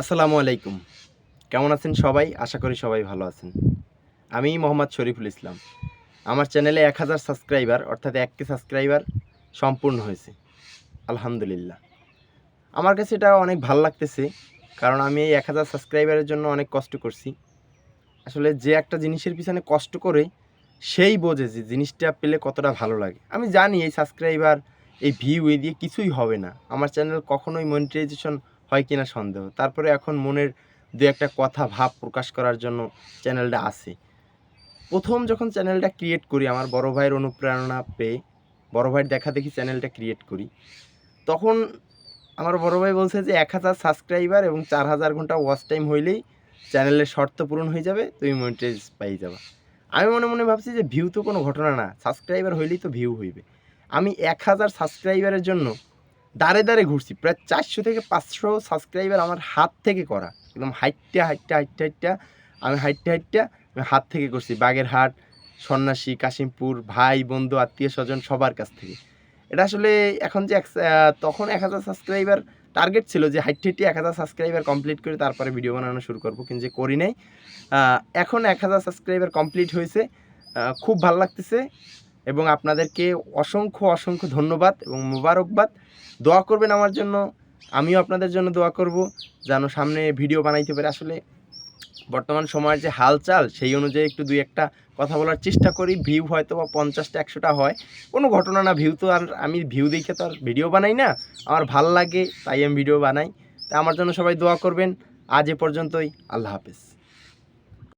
আসসালামু আলাইকুম। কেমন আছেন সবাই? আশা করি সবাই ভালো আছেন। আমি মোহাম্মদ শরীফুল ইসলাম। আমার চ্যানেলে এক হাজার সাবস্ক্রাইবার, অর্থাৎ এক কে সাবস্ক্রাইবার সম্পূর্ণ হয়েছে। আলহামদুলিল্লাহ। আমার কাছে এটা অনেক ভালো লাগতেছে, কারণ আমি এই এক হাজার সাবস্ক্রাইবারের জন্য অনেক কষ্ট করছি। আসলে যে একটা জিনিসের পিছনে কষ্ট করে সেই বোঝে যে জিনিসটা পেলে কতটা ভালো লাগে। আমি জানি এই সাবস্ক্রাইবার, এই ভিউ এই দিয়ে কিছুই হবে না। আমার চ্যানেল কখনোই মনিটাইজেশন হয় কিনা সন্দেহ। তারপরে এখন মনের দু একটা কথা, ভাব প্রকাশ করার জন্য চ্যানেলটা আছে। প্রথম যখন চ্যানেলটা ক্রিয়েট করি, আমার বড় ভাইয়ের অনুপ্রেরণা পেয়ে, বড় ভাইয়ের দেখা দেখি চ্যানেলটা ক্রিয়েট করি, তখন আমার বড় ভাই বলছে যে, এক হাজার সাবস্ক্রাইবার এবং চার হাজার ঘণ্টা ওয়াচ টাইম হইলেই চ্যানেলের শর্ত পূরণ হয়ে যাবে, তুমি মনিটাইজ পাই যাবা। আমি মনে মনে ভাবছি যে, ভিউ তো কোনো ঘটনা না সাবস্ক্রাইবার হইলেই তো ভিউ হইবে। আমি এক হাজার সাবস্ক্রাইবারের জন্য দাঁড়ে দাঁড়ে ঘুরছি। প্রায় চারশো থেকে পাঁচশো সাবস্ক্রাইবার আমার হাত থেকে করা। একদম হাইটটা হাইটটা হাইটটা হাইটটা। আমি হাইটটা হাইটটা, আমি হাত থেকে করছি। বাগেরহাট, সন্ন্যাসী, কাশিমপুর, ভাই, বন্ধু, আত্মীয় স্বজন সবার কাছ থেকে। এটা আসলে এখন যে তখন এক হাজার সাবস্ক্রাইবার টার্গেট ছিল যে হাইট, হাইটে এক হাজার সাবস্ক্রাইবার কমপ্লিট করে তারপরে ভিডিও বানানো শুরু করব। কিন্তু যে করি নাই এখন এক হাজার সাবস্ক্রাইবার কমপ্লিট হয়েছে। খুব ভালো লাগতেছে। এবং আপনাদেরকে অসংখ্য অসংখ্য ধন্যবাদ এবং মোবারকবাদ। দোয়া করবেন আমার জন্য, আমিও আপনাদের জন্য দোয়া করব, যেন সামনে ভিডিও বানাইতে পারে। আসলে বর্তমান সময়ের যে হালচাল, সেই অনুযায়ী একটু দুই একটা কথা বলার চেষ্টা করি। ভিউ হয়তো বা পঞ্চাশটা, একশোটা হয়। কোনো ঘটনা না, ভিউ তো আর আমি ভিউ দেখে তো আর ভিডিও বানাই না। আমার ভালো লাগে, তাই আমি ভিডিও বানাই। তা আমার জন্য সবাই দোয়া করবেন। আজ এ পর্যন্তই, আল্লাহ হাফেজ।